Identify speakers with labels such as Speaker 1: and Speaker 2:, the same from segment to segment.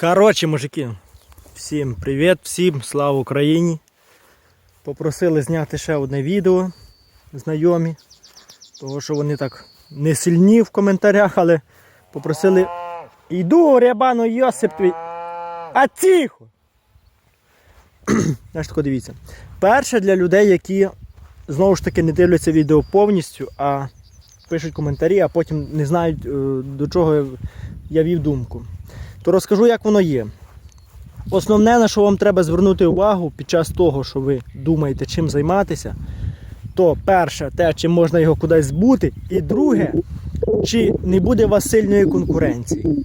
Speaker 1: Коротше, мужики, всім привіт, всім слава Україні. Попросили зняти ще одне відео знайомі, того що вони так не сильні в коментарях, але попросили. Йду, рябано Йосип твій. А тихо! Знаєш, тако дивіться. Перше для людей, які знову ж таки не дивляться відео повністю, а пишуть коментарі, а потім не знають, е, до чого я вів думку то розкажу, як воно є. Основне, на що вам треба звернути увагу під час того, що ви думаєте, чим займатися, то перше, те, чи можна його кудись збути, і друге, чи не буде у вас сильної конкуренції.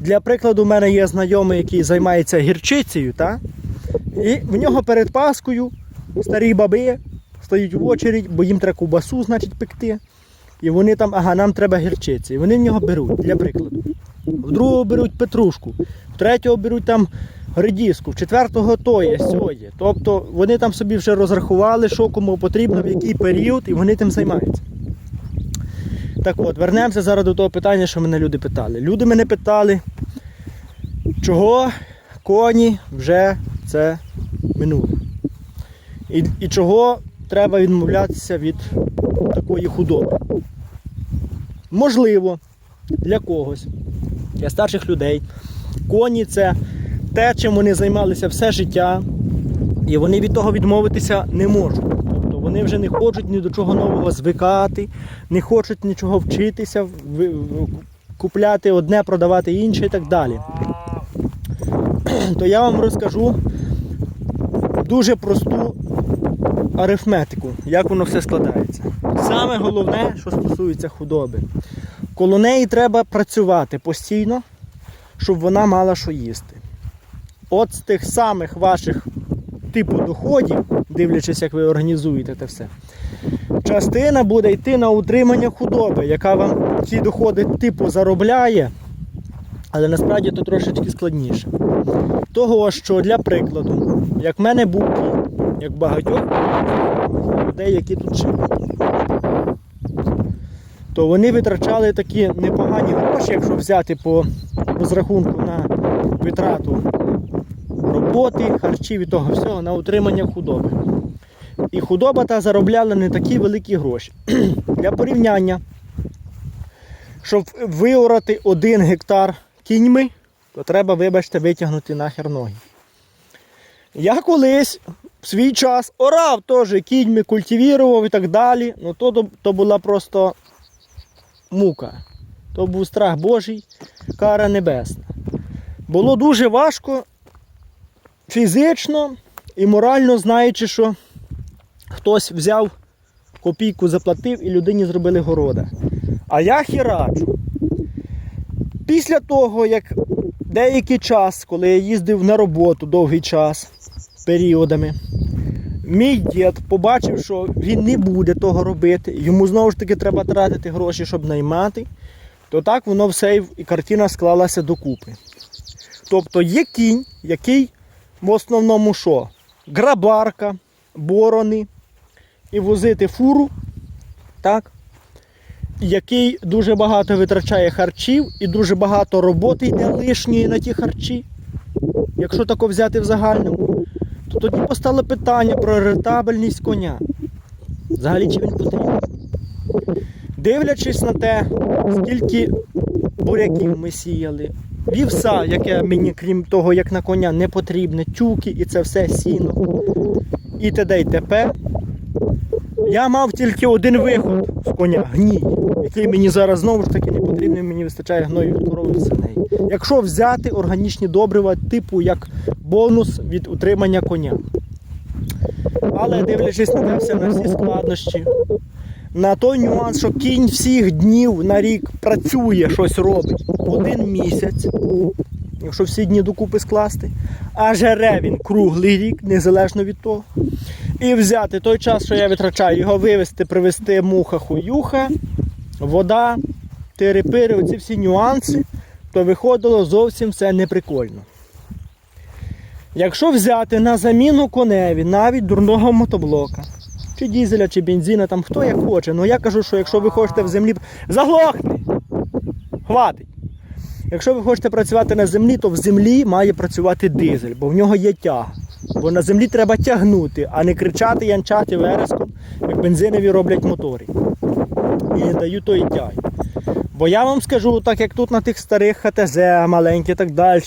Speaker 1: Для прикладу, у мене є знайомий, який займається гірчицею, та? і в нього перед Паскою старі баби стоять в очередь, бо їм треба ковбасу, значить, пекти. І вони там, ага, нам треба гірчиці. І вони в нього беруть, для прикладу. В другого беруть петрушку, в третього беруть там редіску, в четвертого тоє, сьоє. Тобто вони там собі вже розрахували, що кому потрібно, в який період, і вони тим займаються. Так от, вернемося зараз до того питання, що мене люди питали. Люди мене питали, чого коні вже це минуло. І, і чого треба відмовлятися від такої худоби. Можливо, для когось, для старших людей. Коні це те, чим вони займалися все життя, і вони від того відмовитися не можуть. Тобто вони вже не хочуть ні до чого нового звикати, не хочуть нічого вчитися, купляти одне, продавати інше і так далі. То я вам розкажу дуже просту арифметику, як воно все складається. Саме головне, що стосується худоби. Коло неї треба працювати постійно, щоб вона мала що їсти. От з тих самих ваших типу доходів, дивлячись, як ви організуєте це все, частина буде йти на утримання худоби, яка вам ці доходи типу заробляє, але насправді то трошечки складніше. Того, що для прикладу, як в мене був як багатьох людей, які тут живуть, то вони витрачали такі непогані гроші, якщо взяти по розрахунку на витрату роботи, харчів і того всього на утримання худоби. І худоба та заробляла не такі великі гроші. Для порівняння, щоб виорати один гектар кіньми, то треба, вибачте, витягнути нахер ноги. Я колись в свій час орав теж кіньми, культивірував і так далі. Ну то, то була просто мука. То був страх Божий, кара небесна. Було дуже важко фізично і морально, знаючи, що хтось взяв копійку, заплатив і людині зробили города. А я хірачу. Після того, як деякий час, коли я їздив на роботу довгий час періодами, мій дід побачив, що він не буде того робити, йому знову ж таки треба тратити гроші, щоб наймати, то так воно все і картина склалася докупи. Тобто є кінь, який в основному що? Грабарка, борони і возити фуру, так? який дуже багато витрачає харчів і дуже багато роботи йде лишньої на ті харчі. Якщо тако взяти в загальному, то тоді постало питання про рентабельність коня. Взагалі чи він потрібен? Дивлячись на те, скільки буряків ми сіяли, вівса, яке мені, крім того, як на коня, не потрібне, тюки і це все сіно. І т.д. і т.п. Я мав тільки один виход з коня гній, який мені зараз знову ж таки не потрібний, мені вистачає гною від корови і свиней. Якщо взяти органічні добрива, типу як бонус від утримання коня. Але дивлячись на те все, на всі складнощі, на той нюанс, що кінь всіх днів на рік працює, щось робить один місяць, якщо всі дні докупи скласти, а жере він круглий рік, незалежно від того. І взяти той час, що я витрачаю, його вивезти, привезти муха, хуюха, вода, тири-пири, оці всі нюанси, то виходило зовсім все неприкольно. Якщо взяти на заміну коневі навіть дурного мотоблока, чи дізеля, чи бензина, там хто як хоче, ну я кажу, що якщо ви хочете в землі, заглохни! Хватить! Якщо ви хочете працювати на землі, то в землі має працювати дизель, бо в нього є тяга. Бо на землі треба тягнути, а не кричати, янчати вереском, як бензинові роблять мотори. І не дають тої тяги. Бо я вам скажу, так як тут на тих старих ХТЗ маленьких і так далі.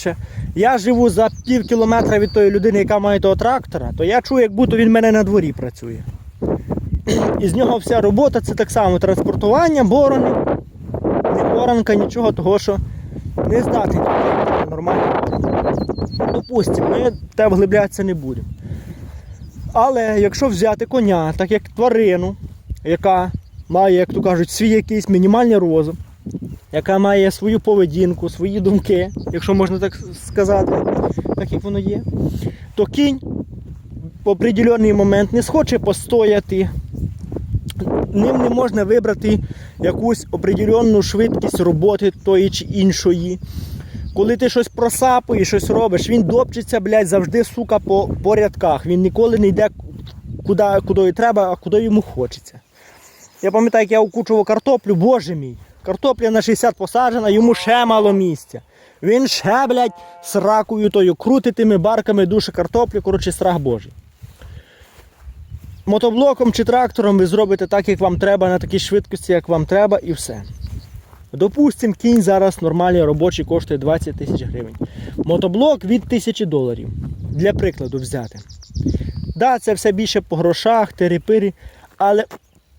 Speaker 1: Я живу за пів кілометра від тої людини, яка має того трактора, то я чую, як будто він в мене на дворі працює. І з нього вся робота це так само транспортування, борони, не боранка, нічого того, що не здатний нормально. Допустимо, ми те вглиблятися не будемо. Але якщо взяти коня, так як тварину, яка має, як то кажуть, свій якийсь мінімальний розум, яка має свою поведінку, свої думки, якщо можна так сказати, так як воно є, то кінь в определений момент не схоче постояти, ним не можна вибрати якусь определенну швидкість роботи тої чи іншої. Коли ти щось просапуєш, щось робиш, він допчеться, блядь, завжди, сука, по, рядках. Він ніколи не йде куди, куди треба, а куди йому хочеться. Я пам'ятаю, як я укучував картоплю, боже мій. Картопля на 60 посаджена, йому ще мало місця. Він ще, блядь, сракою тою крутитими барками душе картоплю, коротше, страх божий. Мотоблоком чи трактором ви зробите так, як вам треба, на такій швидкості, як вам треба, і все. Допустим, кінь зараз нормальний робочий коштує 20 тисяч гривень. Мотоблок від 1000 доларів. Для прикладу взяти. Да, це все більше по грошах, терепирі, але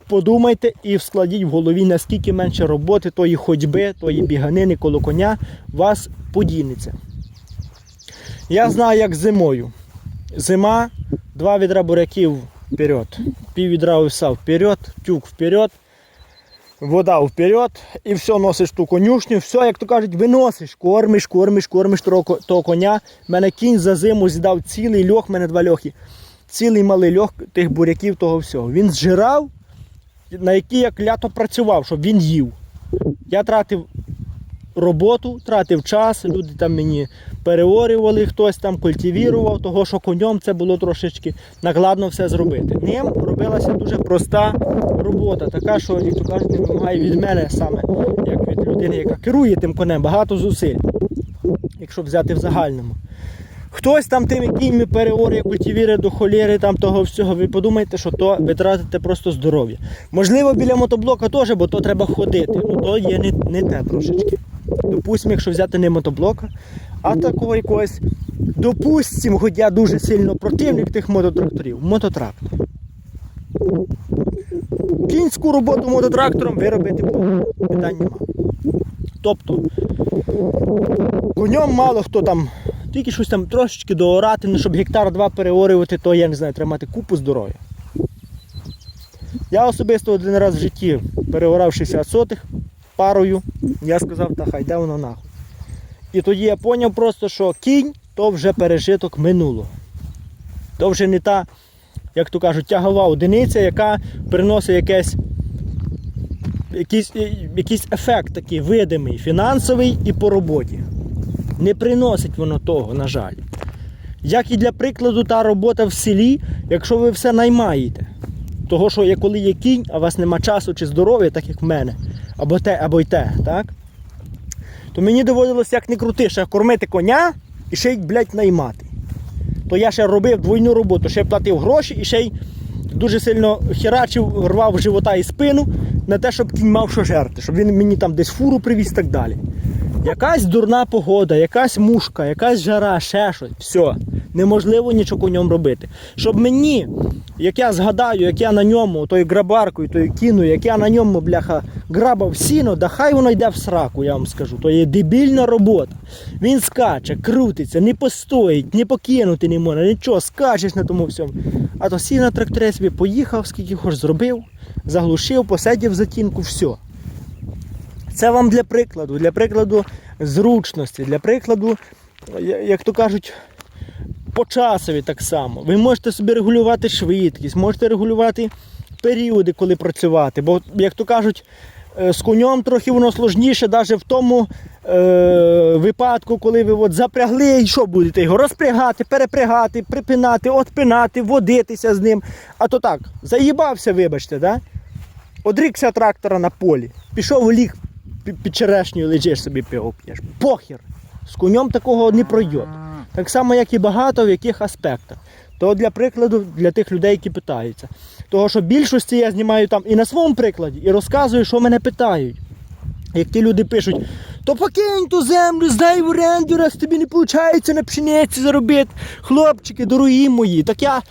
Speaker 1: подумайте і складіть в голові, наскільки менше роботи, тої ходьби, тої біганини коло коня вас подінеться. Я знаю, як зимою. Зима, два відра буряків вперед, пів відра овса вперед, тюк вперед, вода вперед, і все носиш ту конюшню, все, як то кажуть, виносиш, кормиш, кормиш, кормиш того, того коня. Мене кінь за зиму з'їдав цілий льох, мене два льохи. Цілий малий льох тих буряків, того всього. Він зжирав, на який я клято працював, щоб він їв. Я тратив роботу, тратив час, люди там мені переорювали, хтось там культивірував, того що конем це було трошечки накладно все зробити. Ним робилася дуже проста робота, така, що, як кажуть, не вимагає від мене саме, як від людини, яка керує тим конем, багато зусиль, якщо взяти в загальному. Хтось там тими кіньми переорює культивіри до холєри, там того всього. Ви подумайте, що то ви тратите просто здоров'я. Можливо, біля мотоблока теж, бо то треба ходити. Ну то є не, не те трошечки. Допустимо, якщо взяти не мотоблока, а такого якогось, допустимо, хоч я дуже сильно противник тих мототракторів, мототрактор. Кінську роботу мототрактором ви робити будете. Питань нема. Тобто, конем мало хто там, тільки щось там трошечки доорати, ну, щоб гектар два переорювати, то я не знаю, треба купу здоров'я. Я особисто один раз в житті переорав 60 сотих парою. Я сказав, та хай де воно нахуй. І тоді я зрозумів просто, що кінь то вже пережиток минулого. То вже не та, як то кажуть, тягова одиниця, яка приносить якесь, якийсь, якийсь ефект такий видимий, фінансовий і по роботі. Не приносить воно того, на жаль. Як і для прикладу, та робота в селі, якщо ви все наймаєте. Того, що є, коли є кінь, а у вас нема часу чи здоров'я, так як в мене, або те, або й те, так? То мені доводилося як не крути, ще кормити коня і ще й, блядь, наймати. То я ще робив двойну роботу, ще платив гроші і ще й дуже сильно херачив, рвав живота і спину на те, щоб кінь мав що жерти, щоб він мені там десь фуру привіз і так далі. Якась дурна погода, якась мушка, якась жара, ще щось, все. Неможливо нічого конем робити. Щоб мені, як я згадаю, як я на ньому, тою грабаркою, тою кіною, як я на ньому, бляха, грабав сіно, да хай воно йде в сраку, я вам скажу. То є дебільна робота. Він скаче, крутиться, не постоїть, не покинути не можна, нічого, скачеш на тому всьому. А то сів на тракторі собі поїхав, скільки хоч зробив, заглушив, посидів за тінку, все. Це вам для прикладу, для прикладу зручності, для прикладу, як то кажуть, по часові так само. Ви можете собі регулювати швидкість, можете регулювати періоди, коли працювати. Бо, як то кажуть, е, з конем трохи воно сложніше, навіть в тому е, випадку, коли ви от запрягли, і що будете його розпрягати, перепрягати, припинати, отпинати, водитися з ним. А то так, заїбався, вибачте, да? одрікся трактора на полі, пішов ліг пі- під черешнею лежиш собі пиво п'єш. Похер. З конем такого не пройде. Так само, як і багато в яких аспектах. То для прикладу, для тих людей, які питаються. Того, що більшості я знімаю там і на своєму прикладі, і розказую, що мене питають. Як ті люди пишуть, то покинь ту землю, здай в оренду, раз тобі не виходить на пшениці заробити. Хлопчики, дорогі мої. Так я,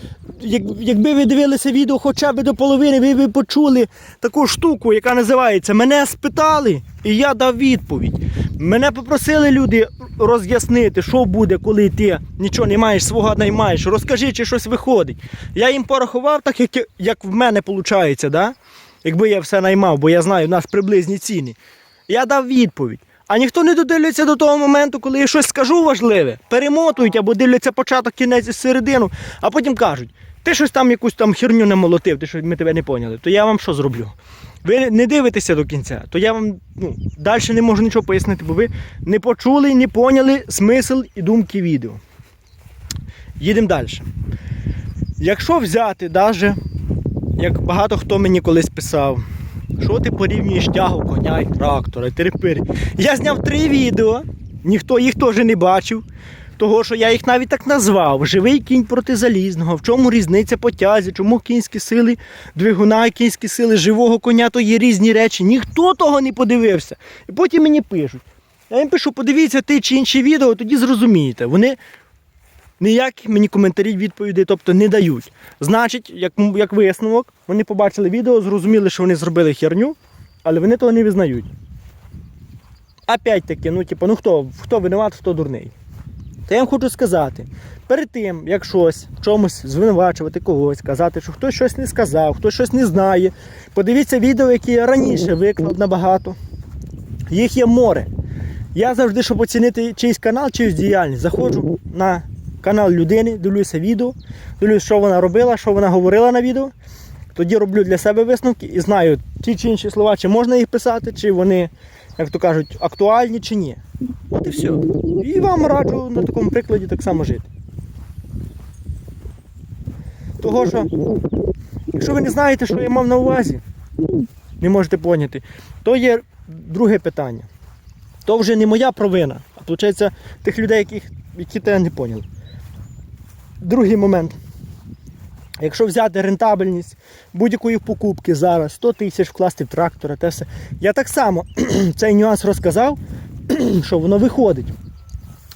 Speaker 1: як, якби ви дивилися відео хоча б до половини, ви б почули таку штуку, яка називається Мене спитали, і я дав відповідь. Мене попросили люди роз'яснити, що буде, коли ти нічого не маєш, свого наймаєш. Розкажи, чи щось виходить. Я їм порахував так, як, як в мене виходить, да? якби я все наймав, бо я знаю, в нас приблизні ціни. Я дав відповідь. А ніхто не додивляється до того моменту, коли я щось скажу важливе, перемотують або дивляться початок, кінець і середину, а потім кажуть, ти щось там якусь там херню намолотив, ти що ми тебе не поняли, то я вам що зроблю? Ви не дивитеся до кінця, то я вам ну, далі не можу нічого пояснити, бо ви не почули, не поняли смисл і думки відео. Їдемо далі. Якщо взяти, даже, як багато хто мені колись писав, що ти порівнюєш тягу коня і трактора, і терпир. Я зняв три відео, ніхто їх теж не бачив. Того, що я їх навіть так назвав. Живий кінь проти залізного. В чому різниця по тязі, чому кінські сили двигуна кінські сили живого коня, то є різні речі. Ніхто того не подивився. І потім мені пишуть. Я їм пишу, подивіться ті чи інші відео, тоді зрозумієте. Вони ніякі мені коментарі відповіді, тобто не дають. Значить, як, як висновок, вони побачили відео, зрозуміли, що вони зробили херню, але вони того не визнають. Опять таки, ну типу, ну хто, хто винуват, хто дурний. Та я вам хочу сказати, перед тим, як щось чомусь звинувачувати когось, казати, що хтось щось не сказав, хтось щось не знає. Подивіться відео, які я раніше виклав набагато. Їх є море. Я завжди, щоб оцінити чийсь канал, чиюсь діяльність, заходжу на канал людини, дивлюся відео, дивлюся, що вона робила, що вона говорила на відео. Тоді роблю для себе висновки і знаю ті чи інші слова, чи можна їх писати, чи вони, як то кажуть, актуальні чи ні. От і все. І вам раджу на такому прикладі так само жити. Того що, якщо ви не знаєте, що я мав на увазі, не можете поняти, то є друге питання. То вже не моя провина, а виходить тих людей, яких, які те не поняли. Другий момент. Якщо взяти рентабельність будь-якої покупки зараз, 100 тисяч вкласти в трактора, те все. Я так само цей нюанс розказав, що воно виходить.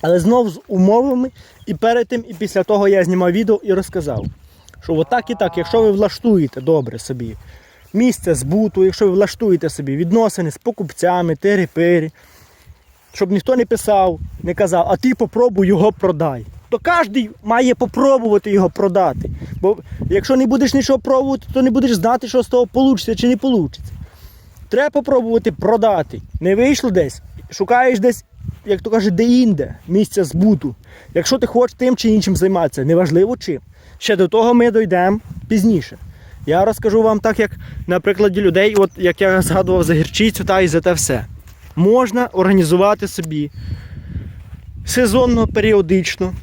Speaker 1: Але знов з умовами і перед тим, і після того я знімав відео і розказав, що отак і так, якщо ви влаштуєте добре собі місце збуту, якщо ви влаштуєте собі відносини з покупцями, тири-пири, щоб ніхто не писав, не казав, а ти попробуй його продай. То кожен має попробувати його продати. Бо якщо не будеш нічого пробувати, то не будеш знати, що з того вийде чи не вийде. Треба попробувати продати. Не вийшло десь, шукаєш десь, як то кажуть, де-інде, місця збуту. Якщо ти хочеш тим чи іншим займатися, неважливо чим. Ще до того ми дійдемо пізніше. Я розкажу вам так, як на прикладі людей, от як я згадував за гірчицю та і за те все. Можна організувати собі сезонно, періодично,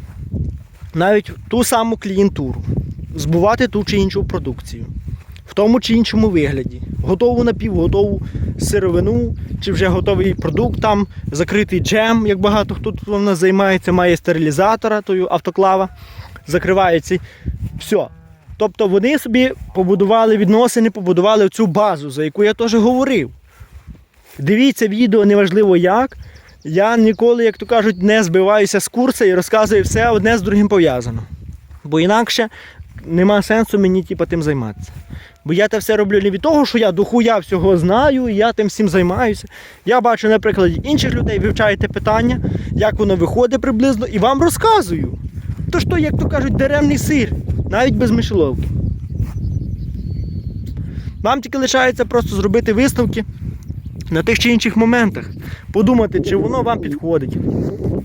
Speaker 1: навіть ту саму клієнтуру, збувати ту чи іншу продукцію, в тому чи іншому вигляді, готову напівготову сировину, чи вже готовий продукт, там закритий джем, як багато хто тут у нас займається, має стерилізатора, тою автоклава, закривається. Все. Тобто вони собі побудували відносини, побудували цю базу, за яку я теж говорив. Дивіться відео, неважливо як. Я ніколи, як то кажуть, не збиваюся з курсу і розказую все одне з другим пов'язано. Бо інакше нема сенсу мені типу, тим займатися. Бо я це все роблю не від того, що я дохуя всього знаю, і я тим всім займаюся. Я бачу, на прикладі інших людей, вивчаєте питання, як воно виходить приблизно, і вам розказую. То що, як то кажуть, даремний сир, навіть без мишеловки. Вам тільки лишається просто зробити висновки на тих чи інших моментах, подумати, чи воно вам підходить.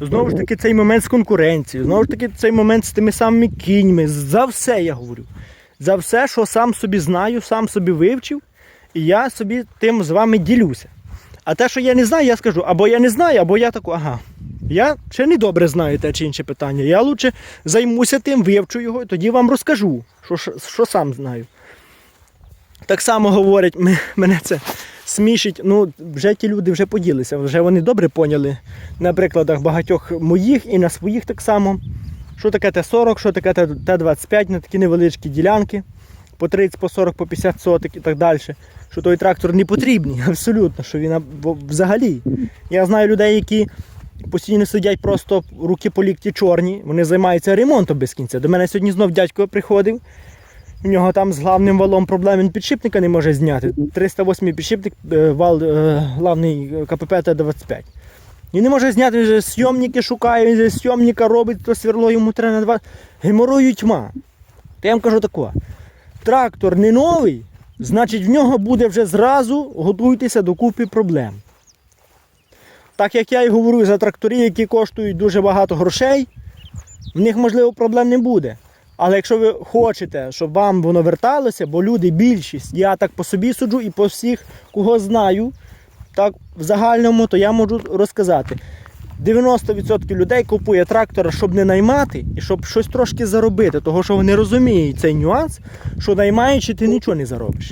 Speaker 1: Знову ж таки, цей момент з конкуренцією, знову ж таки, цей момент з тими самими кіньми. За все я говорю. За все, що сам собі знаю, сам собі вивчив, і я собі тим з вами ділюся. А те, що я не знаю, я скажу, або я не знаю, або я таку, ага. Я ще не добре знаю те чи інше питання. Я лучше займуся тим, вивчу його, і тоді вам розкажу, що, що, сам знаю. Так само говорять, мене це смішить. Ну, вже ті люди вже поділися, вже вони добре поняли на прикладах багатьох моїх і на своїх так само. Що таке Т-40, що таке Т-25 на такі невеличкі ділянки по 30, по 40, по 50 соток і так далі. Що той трактор не потрібний, абсолютно, що він взагалі. Я знаю людей, які постійно сидять просто руки по лікті чорні, вони займаються ремонтом без кінця. До мене сьогодні знов дядько приходив. У нього там з главним валом проблем він підшипника не може зняти. 308 підшипник, е, вал е, главний КПП Т-25. Він не може зняти, він же сйомники шукає, він же сйомника робить, то сверло йому треба на два. Геморою тьма. То я вам кажу тако. Трактор не новий, значить в нього буде вже зразу готуйтеся до купи проблем. Так як я і говорю за трактори, які коштують дуже багато грошей, в них, можливо, проблем не буде. Але якщо ви хочете, щоб вам воно верталося, бо люди більшість, я так по собі суджу і по всіх, кого знаю, так в загальному, то я можу розказати. 90% людей купує трактора, щоб не наймати і щоб щось трошки заробити, того що вони розуміють цей нюанс, що наймаючи, ти нічого не заробиш.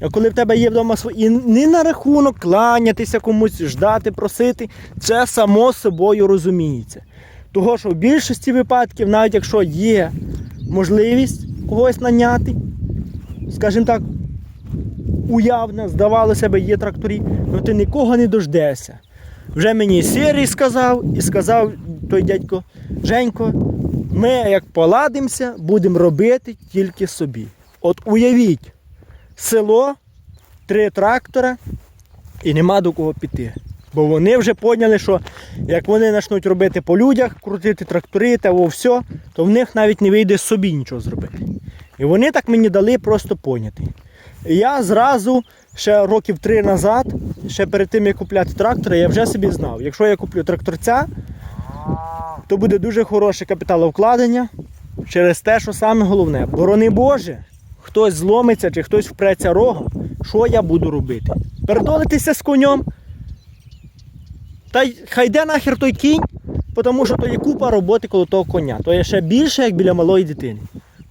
Speaker 1: А коли в тебе є вдома свої, не на рахунок кланятися комусь, ждати, просити, це само собою розуміється. Того, що в більшості випадків, навіть якщо є можливість когось наняти, скажімо так, уявно, здавало себе, є тракторі, але ти нікого не дождешся. Вже мені Сірій сказав і сказав той дядько Женько, ми як поладимося, будемо робити тільки собі. От уявіть, село, три трактора і нема до кого піти. Бо вони вже поняли, що як вони почнуть робити по людях, крутити трактори та во все, то в них навіть не вийде собі нічого зробити. І вони так мені дали просто поняти. І я зразу ще років три назад, ще перед тим як купляти трактора, я вже собі знав, якщо я куплю тракторця, то буде дуже хороше капіталовкладення через те, що саме головне, борони Боже, хтось зломиться чи хтось впреться рогом, що я буду робити? Передолитися з конем. Та хай йде нахер той кінь, тому що то є купа роботи коло того коня. То є ще більше, як біля малої дитини.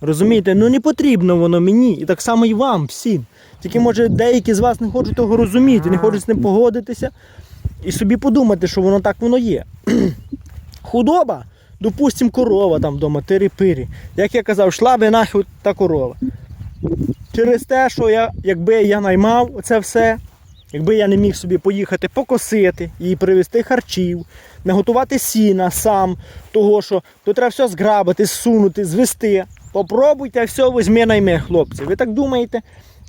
Speaker 1: Розумієте, ну не потрібно воно мені, і так само і вам всім. Тільки може деякі з вас не хочуть того розуміти, не хочуть з ним погодитися і собі подумати, що воно так воно є. Худоба, допустимо, корова там вдома, тири-пири. Як я казав, йшла би нахер та корова. Через те, що я, якби я наймав це все, якби я не міг собі поїхати покосити, їй привезти харчів, наготувати сіна сам, того що то треба все зграбити, зсунути, звести. Попробуйте, все візьми найме, хлопці. Ви так думаєте?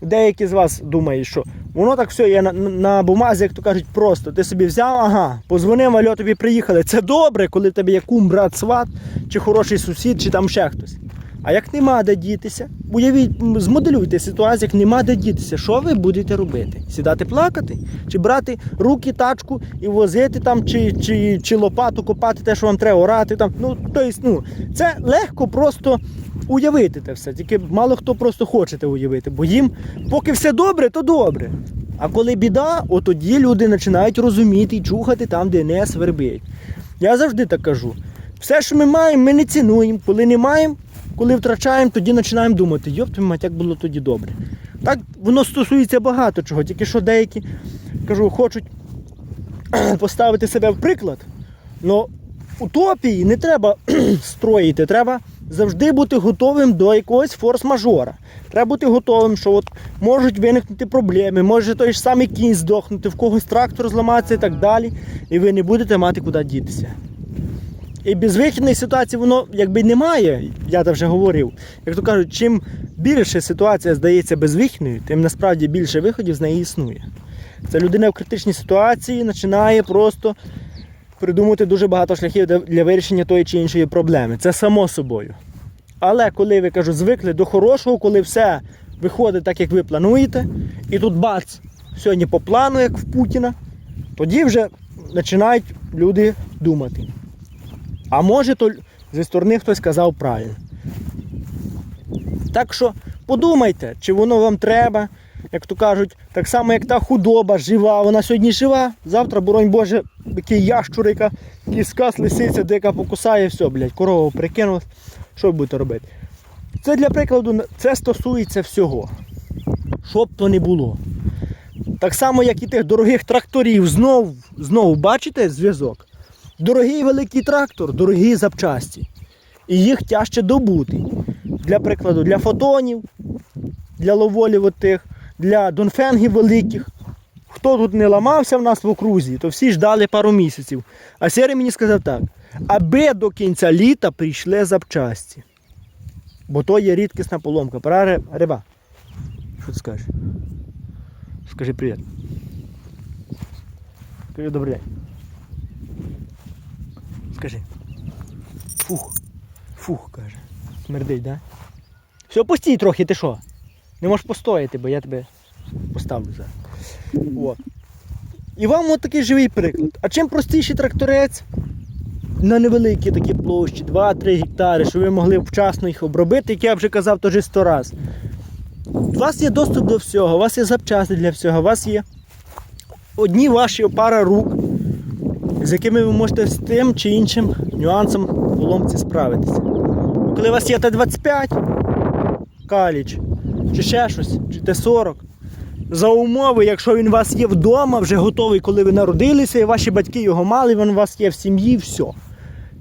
Speaker 1: Деякі з вас думають, що воно так все є на, на бумазі, як то кажуть, просто. Ти собі взяв, ага, позвонив, альо, тобі приїхали. Це добре, коли в тебе є кум, брат, сват, чи хороший сусід, чи там ще хтось. А як нема де дітися, уявіть, змоделюйте ситуацію, як нема де дітися, що ви будете робити? Сідати плакати? Чи брати руки, тачку і возити там, чи, чи, чи лопату копати те, що вам треба орати там. Ну, тобто, ну, це легко просто уявити те все. Тільки мало хто просто хоче те уявити, бо їм, поки все добре, то добре. А коли біда, от тоді люди починають розуміти і чухати там, де не свербить. Я завжди так кажу. Все, що ми маємо, ми не цінуємо. Коли не маємо, коли втрачаємо, тоді починаємо думати, йоп, мать, як було тоді добре. Так воно стосується багато чого, тільки що деякі кажу, хочуть поставити себе в приклад. Но утопії не треба строїти, треба завжди бути готовим до якогось форс-мажора. Треба бути готовим, що от можуть виникнути проблеми, може той ж самий кінь здохнути, в когось трактор зламатися і так далі, і ви не будете мати куди дітися. І безвихідної ситуації воно якби немає, я так вже говорив. Як то кажуть, чим більше ситуація здається безвихідною, тим насправді більше виходів з неї існує. Це людина в критичній ситуації починає просто придумати дуже багато шляхів для вирішення тої чи іншої проблеми. Це само собою. Але коли ви кажу, звикли до хорошого, коли все виходить так, як ви плануєте, і тут бац, сьогодні по плану, як в Путіна, тоді вже починають люди думати. А може, то зі сторони хтось казав правильно. Так що подумайте, чи воно вам треба, як то кажуть, так само, як та худоба жива, вона сьогодні жива, завтра, боронь Боже, який ящурика, кіскас, лисиця, дика покусає, все, блядь, корову прикинула. Що ви будете робити? Це для прикладу, це стосується всього. Що б то не було. Так само, як і тих дорогих тракторів. Знов, знову бачите зв'язок? Дорогий великий трактор, дорогі запчасті. І їх тяжче добути. Для прикладу, для фотонів, для ловолів отих, для донфенгів великих. Хто тут не ламався в нас в окрузі, то всі ждали пару місяців. А Сірий мені сказав так: аби до кінця літа прийшли запчасті. Бо то є рідкісна поломка. Пора риба. Що ти скажеш? Скажи привіт. Скажи добрий день. Скажи. Фух. Фух, каже. Смердить, да? Все, постій трохи, ти що? Не можеш постояти, бо я тебе поставлю зараз. От. І вам от такий живий приклад. А чим простіший тракторець на невеликі такі площі, 2-3 гектари, щоб ви могли вчасно їх обробити, як я вже казав теж 100 раз. У вас є доступ до всього, у вас є запчасти для всього, у вас є одні ваші пара рук, з якими ви можете з тим чи іншим нюансом в поломці справитися. Коли у вас є Т-25, каліч, чи ще щось, чи Т-40, за умови, якщо він у вас є вдома, вже готовий, коли ви народилися, і ваші батьки його мали, він у вас є в сім'ї, все.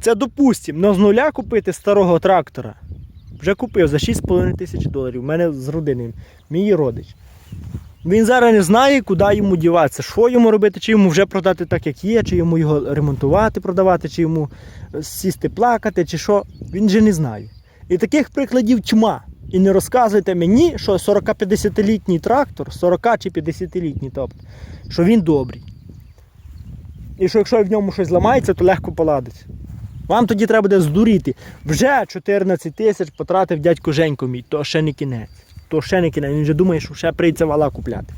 Speaker 1: Це допустимо, но з нуля купити старого трактора. Вже купив за 6,5 тисяч доларів. У мене з родини, мій родич. Він зараз не знає, куди йому діватися, що йому робити, чи йому вже продати так, як є, чи йому його ремонтувати, продавати, чи йому е, сісти плакати, чи що. Він же не знає. І таких прикладів тьма. І не розказуйте мені, що 40-50-літній трактор, 40 чи 50-літній, тобто, що він добрий. І що якщо в ньому щось зламається, то легко поладиться. Вам тоді треба буде здуріти. Вже 14 тисяч потратив дядько Женько мій, то ще не кінець. То ще не кінець. Він вже думає, що ще прийде вала купляти.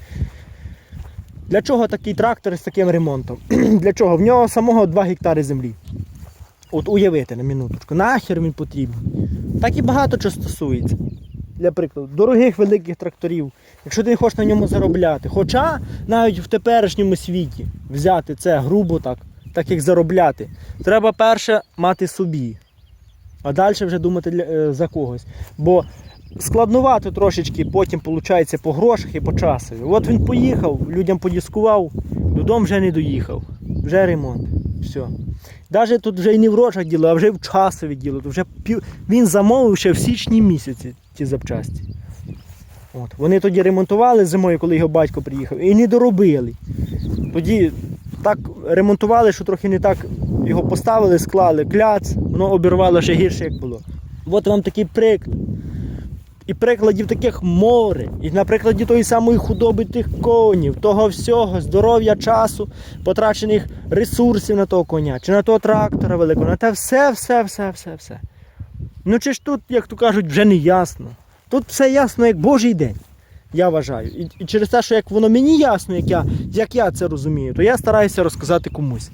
Speaker 1: Для чого такий трактор з таким ремонтом? Для чого? В нього самого 2 гектари землі. От уявити на минуточку, нахер він потрібен. Так і багато чого стосується. Для прикладу, дорогих великих тракторів, якщо ти не хочеш на ньому заробляти. Хоча навіть в теперішньому світі взяти це грубо так, так як заробляти, треба перше мати собі, а далі вже думати для, е, за когось. Бо складнувато трошечки потім виходить по грошах і по часу. От він поїхав, людям подіскував, додому вже не доїхав. Вже ремонт. Все. Навіть тут вже і не в грошах діло, а вже в часові діло. Вже пів... Він замовив ще в січні місяці ті запчасті. От. Вони тоді ремонтували зимою, коли його батько приїхав, і не доробили. Тоді так ремонтували, що трохи не так його поставили, склали кляц, воно обірвало ще гірше, як було. От вам такий приклад. І прикладів таких море. І на прикладі тої самої худоби тих конів, того всього, здоров'я часу, потрачених ресурсів на того коня, чи на того трактора великого, на те все, все, все, все, все. Ну чи ж тут, як то кажуть, вже не ясно. Тут все ясно, як Божий день, я вважаю. І, і через те, що як воно мені ясно, як я, як я це розумію, то я стараюся розказати комусь.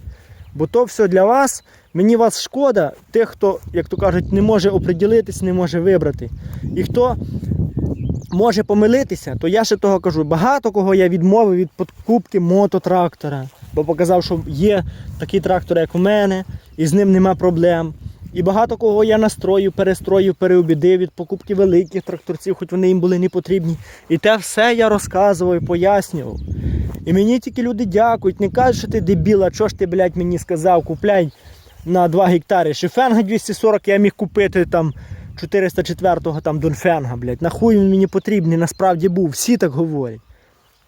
Speaker 1: Бо то все для вас, мені вас шкода, тих, хто, як то кажуть, не може оприділитись, не може вибрати. І хто може помилитися, то я ще того кажу, багато кого я відмовив від покупки мототрактора. Бо показав, що є такий трактор, як у мене, і з ним нема проблем. І багато кого я настроїв, перестроїв, переобідив від покупки великих тракторців, хоч вони їм були не потрібні. І те все я розказував пояснював. І мені тільки люди дякують, не кажуть, що ти дебіла, що ж ти, блядь, мені сказав, купляй на 2 гектари Шифенга 240, я міг купити там 404-го там Донфенга, блядь. Нахуй він мені потрібний, насправді був, всі так говорять.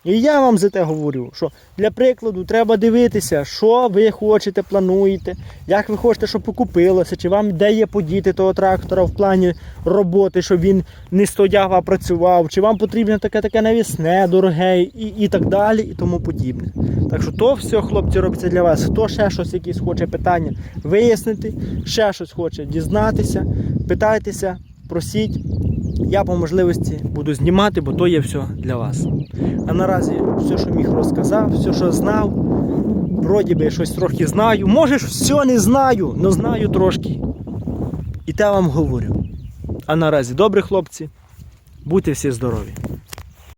Speaker 1: І я вам за те говорю, що для прикладу треба дивитися, що ви хочете, плануєте, як ви хочете, щоб покупилося, чи вам де є подіти того трактора в плані роботи, щоб він не стояв, а працював, чи вам потрібно таке таке навісне, дороге і, і так далі, і тому подібне. Так що то все, хлопці, робиться для вас. Хто ще щось якісь хоче питання вияснити, ще щось хоче дізнатися, питайтеся, просіть. Я по можливості буду знімати, бо то є все для вас. А наразі все, що міг розказав, все, що знав, вроді би щось трохи знаю. Може, все не знаю, але знаю трошки. І те вам говорю. А наразі добрі хлопці, будьте всі здорові.